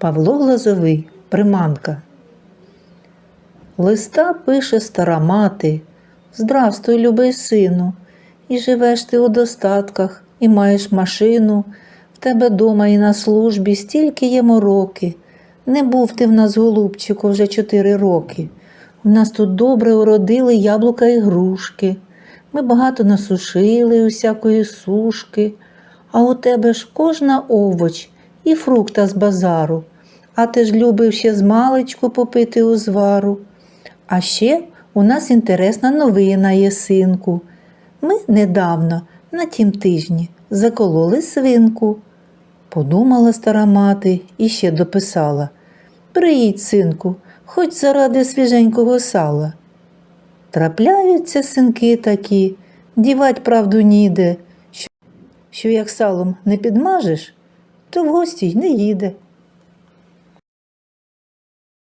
Павло Глазовий, приманка. Листа пише стара мати. Здравствуй, любий сину. І живеш ти у достатках, і маєш машину. В тебе дома і на службі стільки є мороки. Не був ти в нас, голубчику, вже чотири роки. У нас тут добре уродили яблука і грушки. Ми багато насушили усякої сушки, а у тебе ж кожна овоч і фрукта з базару. А ти ж любив ще з маличку попити узвару. А ще у нас інтересна новина є, синку. Ми недавно, на тім тижні, закололи свинку. Подумала стара мати і ще дописала. Приїдь, синку, хоч заради свіженького сала. Трапляються синки такі, дівать правду ніде, що, що як салом не підмажеш, то в гості й не їде.